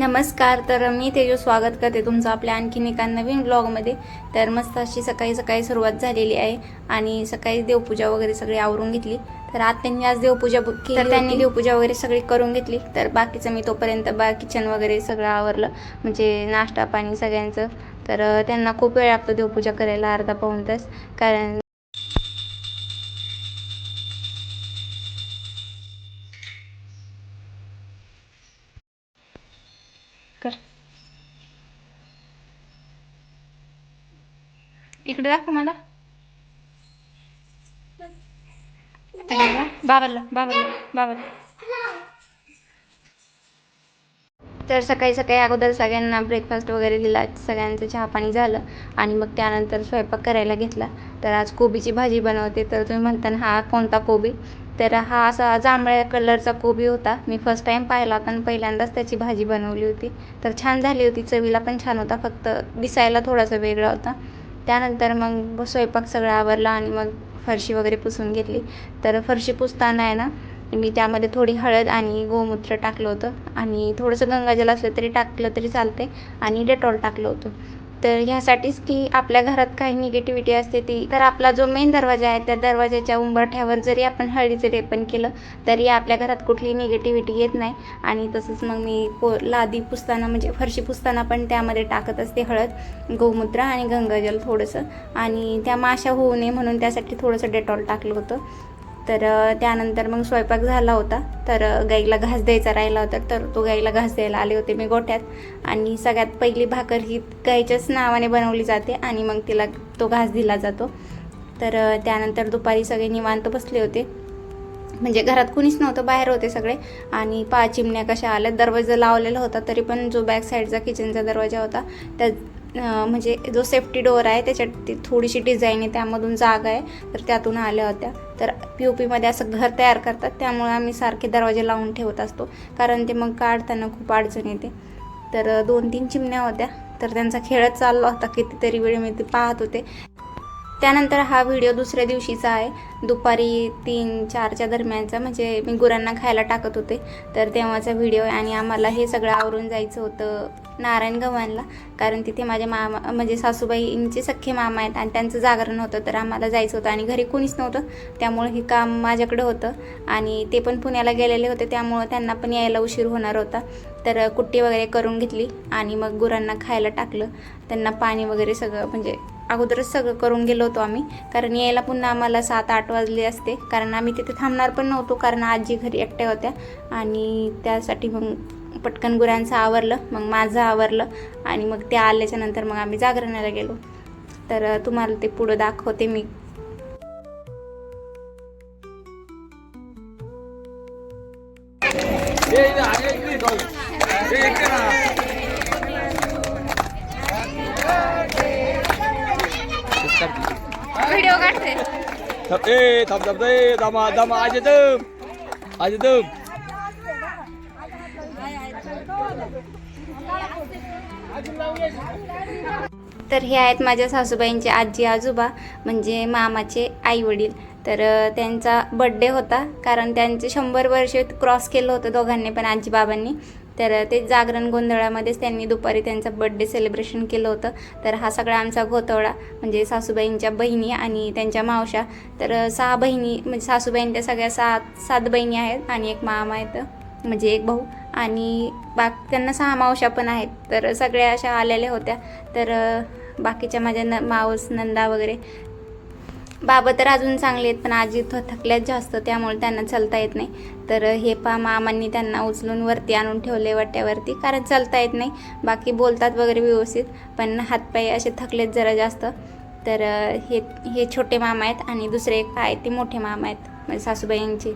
नमस्कार तर मी तेजू स्वागत करते तुमचं आपल्या आणखीन एका नवीन ब्लॉगमध्ये तर मस्त अशी सकाळी सकाळी सुरुवात झालेली आहे आणि सकाळी देवपूजा वगैरे सगळी आवरून घेतली. तर आज त्यांनी आज देवपूजा केली तर त्यांनी देवपूजा वगैरे सगळी करून घेतली. तर बाकीचं मी तोपर्यंत बा किचन वगैरे सगळं आवरलं. म्हणजे नाश्ता पाणी सगळ्यांचं. तर त्यांना खूप वेळ लागतो देवपूजा करायला अर्धा पाऊण तास. कारण इकडे दाखव मला. बाबाला बाबाला बाबाला. तर सकाळी सकाळी अगोदर सगळ्यांना ब्रेकफास्ट वगैरे दिला. सगळ्यांचं चहा पाणी झालं. आणि मग त्यानंतर स्वयंपाक करायला घेतला. तर आज कोबीची भाजी बनवते. तर तुम्ही म्हणता हा कोणता कोबी? तर हा असा जांभळ्या कलरचा कोबी होता. मी फर्स्ट टाईम पाहिला होता आणि पहिल्यांदाच त्याची भाजी बनवली होती. तर छान झाली होती. चवीला पण छान होता. फक्त दिसायला थोडासा वेगळा होता. त्यानंतर मग स्वयंपाक सगळा आवरला आणि मग फरशी वगैरे पुसून घेतली. तर फरशी पुसताना आहे ना मी त्यामध्ये थोडी हळद आणि गोमूत्र टाकलं होतं आणि थोडंसं गंगाजल असलं तरी टाकलं तरी चालते आणि डेटॉल टाकलं होतं. तर ह्यासाठीच की आपल्या घरात काही निगेटिव्हिटी असते ती तर आपला जो मेन दरवाजा आहे त्या दरवाजाच्या उंबरठ्यावर जरी आपण हळदीचं लेपन केलं तरी आपल्या घरात कुठली निगेटिव्हिटी येत नाही. आणि तसंच मग मी पो लादी पुसताना म्हणजे फरशी पुसताना पण त्यामध्ये टाकत असते हळद गोमूत्र आणि गंगाजल थोडंसं. आणि त्या माशा होऊ नये म्हणून त्यासाठी थोडंसं डेटॉल टाकलं होतं. तर त्यानंतर मग स्वयंपाक झाला होता. तर गाईला घास द्यायचा राहिला होता. तर तो गाईला घास द्यायला आले होते मी गोठ्यात. आणि सगळ्यात पहिली भाकर ही गाईच्याच नावाने बनवली जाते आणि मग तिला तो घास दिला जातो. तर त्यानंतर दुपारी सगळे निवांत बसले होते. म्हणजे घरात कुणीच नव्हतं बाहेर होते सगळे. आणि पा चिमण्या कशा आल्या दरवाजा लावलेला होता तरी पण जो बॅक साईडचा किचनचा दरवाजा होता त्या म्हणजे जो सेफ्टी डोअर आहे त्याच्यात ती थोडीशी डिझाईन आहे त्यामधून जागा आहे. तर त्यातून आल्या होत्या. तर पी ओ पीमध्ये असं घर तयार करतात त्यामुळे आम्ही सारखे दरवाजे लावून ठेवत असतो. कारण ते मग काढताना खूप अडचण येते. तर दोन तीन चिमण्या होत्या. तर त्यांचा खेळच चालला होता. कितीतरी वेळ मी ते पाहत होते. त्यानंतर हा व्हिडिओ दुसऱ्या दिवशीचा आहे. दुपारी तीन चारच्या दरम्यानचा. म्हणजे मी गुरांना खायला टाकत होते. तर तेव्हाचा व्हिडिओ आहे आणि आम्हाला हे सगळं आवरून जायचं होतं नारायण गव्हाणला. कारण तिथे माझे मामा म्हणजे सासूबाईंचे सख्खे मामा आहेत आणि त्यांचं जागरण होतं. तर आम्हाला जायचं होतं आणि घरी कोणीच नव्हतं. त्यामुळे हे काम माझ्याकडे होतं. आणि ते पण पुण्याला गेलेले होते. त्यामुळं त्यांना पण यायला उशीर होणार होता. तर कुट्टी वगैरे करून घेतली आणि मग गुरांना खायला टाकलं. त्यांना पाणी वगैरे सगळं म्हणजे अगोदरच सगळं करून गेलो होतो आम्ही कारण यायला पुन्हा आम्हाला सात आठ वाजले असते कारण आम्ही तिथे थांबणार पण नव्हतो कारण आजी घरी एकट्या होत्या आणि त्यासाठी मग पटकन गुरांचं आवरलं मग माझं आवरलं आणि मग ते आल्याच्यानंतर मग आम्ही जागरणाला गेलो तर तुम्हाला ते पुढं दाखवते मी व्हिडिओ काढते. थांब ए थांब थांब ए दमा दमा आज आज तर हे आहेत माझ्या सासूबाईंचे आजी आजोबा म्हणजे मामाचे आई वडील. तर त्यांचा बड्डे होता कारण त्यांचे शंभर वर्ष क्रॉस केलं होतं दोघांनी पण आजी बाबांनी. तर ते जागरण गोंधळामध्येच त्यांनी दुपारी त्यांचा बड्डे सेलिब्रेशन केलं होतं. तर हा सगळा आमचा घोतवळा म्हणजे सासूबाईंच्या बहिणी आणि त्यांच्या मावशा तर सहा बहिणी म्हणजे सासूबाईंच्या सगळ्या सात सात बहिणी आहेत आणि एक मामा आहेत म्हणजे एक भाऊ. आणि बाक त्यांना सहा मावशा पण आहेत. तर सगळ्या अशा आलेल्या होत्या. तर बाकीच्या माझ्या न मावस नंदा वगैरे. बाबा तर अजून चांगले आहेत पण आजी थ थकल्यात जास्त त्यामुळे त्यांना चालता येत नाही. तर हे पहा मामांनी त्यांना उचलून वरती आणून ठेवले वाट्यावरती कारण चालता येत नाही. बाकी बोलतात वगैरे व्यवस्थित पण हातपाय असे थकलेत जरा जास्त. तर हे हे छोटे मामा आहेत आणि दुसरे एक आहेत ते मोठे मामा आहेत म्हणजे सासूबाईंचे.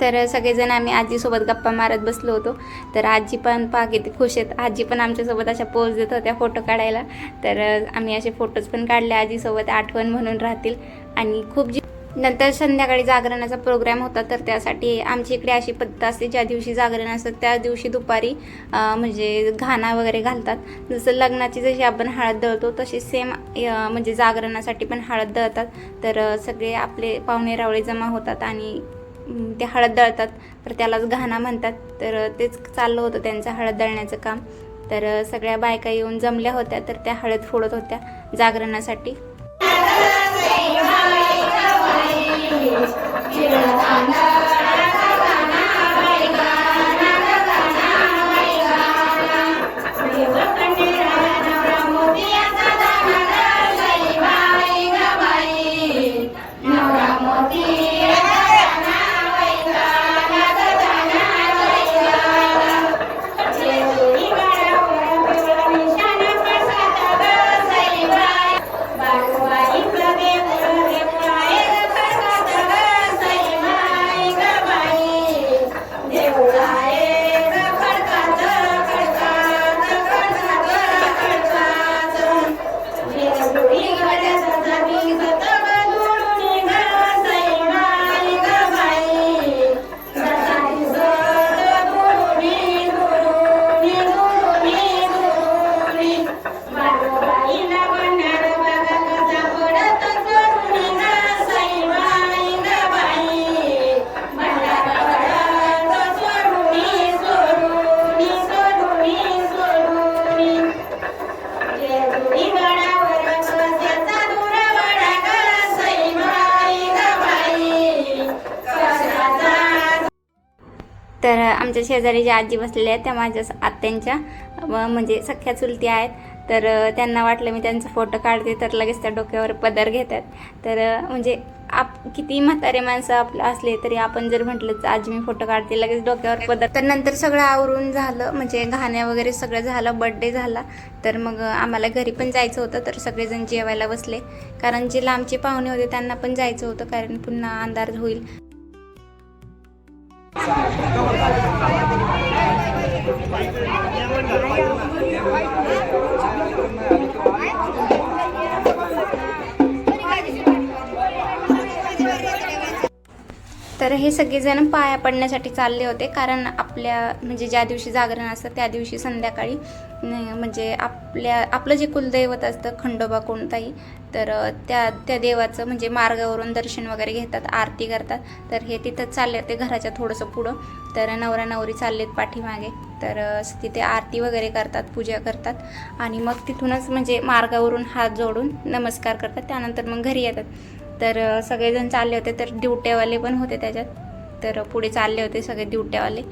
तर सगळेजण आम्ही आजीसोबत गप्पा मारत बसलो होतो. तर आजी पण पहा किती खुश आहेत. आजी पण आमच्यासोबत अशा पोज देत होत्या फोटो काढायला. तर आम्ही असे फोटोज पण काढले आजीसोबत आठवण म्हणून राहतील. आणि खूप जी नंतर संध्याकाळी जागरणाचा प्रोग्राम होता तर त्यासाठी आमची इकडे अशी पद्धत असते ज्या दिवशी जागरण असतं त्या दिवशी दुपारी म्हणजे घाणा वगैरे घालतात. जसं लग्नाची जशी आपण हळद दळतो तशी सेम म्हणजे जागरणासाठी पण हळद दळतात. तर सगळे आपले पाहुणे रावळे जमा होतात आणि ते हळद दळतात. तर त्यालाच घाणा म्हणतात. तर तेच चाललं होतं त्यांचं हळद दळण्याचं काम. तर सगळ्या बायका येऊन जमल्या होत्या तर त्या हळद फोडत होत्या जागरणासाठी. तर आमच्या शेजारी ज्या आजी बसलेल्या आहेत त्या माझ्या आत्यांच्या व म्हणजे सख्या चुलती आहेत. तर त्यांना वाटलं मी त्यांचा फोटो काढते तर लगेच त्या डोक्यावर पदर घेतात. तर म्हणजे आप किती म्हातारे माणसं आपलं असले तरी आपण जर म्हटलं तर आज मी फोटो काढते लगेच डोक्यावर पदर. तर नंतर सगळं आवरून झालं म्हणजे घाण्या वगैरे सगळं झालं बड्डे झाला. तर मग आम्हाला घरी पण जायचं होतं तर सगळेजण जेवायला बसले. कारण जे लांबचे पाहुणे होते त्यांना पण जायचं होतं कारण पुन्हा अंधार होईल. तर हे सगळेजण पाया पडण्यासाठी चालले होते कारण आपल्या म्हणजे ज्या दिवशी जागरण असतं त्या दिवशी संध्याकाळी म्हणजे आपल्या आपलं जे कुलदैवत असतं खंडोबा कोणताही तर त्या त्या देवाचं म्हणजे मार्गावरून दर्शन वगैरे घेतात आरती करतात. तर हे तिथं चालले होते घराच्या थोडंसं पुढं. तर नवरा नवरी चाललेत पाठीमागे. तर तिथे आरती वगैरे करतात पूजा करतात. आणि मग तिथूनच म्हणजे मार्गावरून हात जोडून नमस्कार करतात. त्यानंतर मग घरी येतात. तर सगळेजण चालले होते तर ड्युट्यावाले पण होते त्याच्यात. तर पुढे चालले होते सगळे ड्युट्यावाले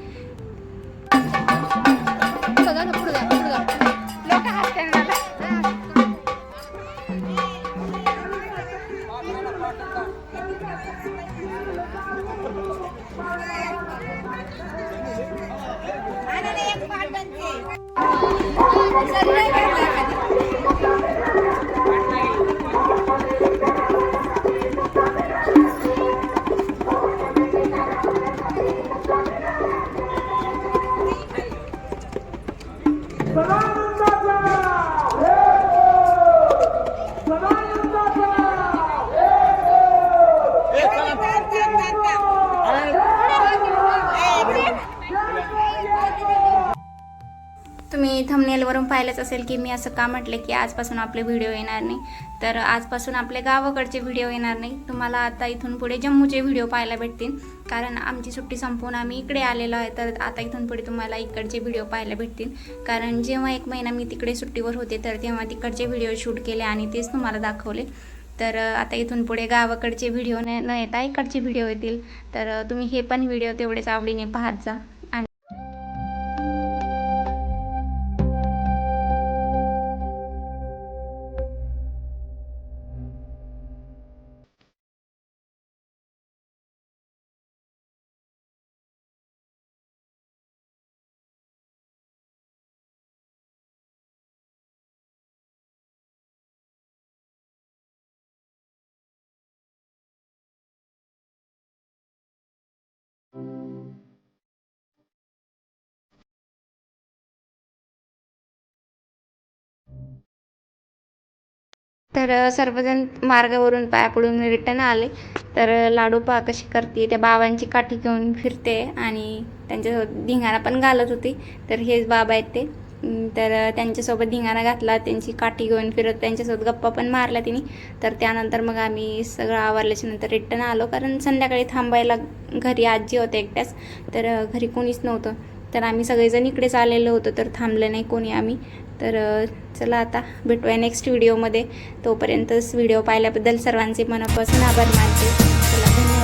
थंबनेलवरून पाहिलंच असेल की मी असं का म्हटलं की आजपासून आपले व्हिडिओ येणार नाही. तर आजपासून आपले गावाकडचे व्हिडिओ येणार नाही. तुम्हाला आता इथून पुढे जम्मूचे व्हिडिओ पाहायला भेटतील. कारण आमची सुट्टी संपवून आम्ही इकडे आलेलो आहे तर आता इथून पुढे तुम्हाला इकडचे व्हिडिओ पाहायला भेटतील. कारण जेव्हा एक महिना मी तिकडे सुट्टीवर होते तर तेव्हा तिकडचे व्हिडिओ शूट केले आणि तेच तुम्हाला दाखवले. तर आता इथून पुढे गावाकडचे व्हिडिओ न येता इकडचे व्हिडिओ येतील. तर तुम्ही हे पण व्हिडिओ तेवढेच आवडीने पाहत जा. तर सर्वजण मार्गावरून पाया पडून रिटर्न आले. तर लाडू पा कशी करते त्या बाबांची काठी घेऊन फिरते आणि त्यांच्यासोबत धिंगाणा पण घालत होती. तर हेच बाबा आहेत ते. तर त्यांच्यासोबत धिंगाणा घातला त्यांची काठी घेऊन फिरत त्यांच्यासोबत गप्पा पण मारल्या तिने. तर त्यानंतर मग आम्ही सगळं आवरल्याच्या नंतर रिटर्न आलो कारण संध्याकाळी थांबायला घरी आजी होते एकट्याच तर घरी कोणीच नव्हतं. तर आम्ही सगळेजण इकडेच आलेलो होतो तर थांबलं नाही कोणी आम्ही. तर चला आता भेटूया नेक्स्ट व्हिडिओमध्ये तोपर्यंतच व्हिडिओ पाहिल्याबद्दल सर्वांचे मनापासून आभार मानते.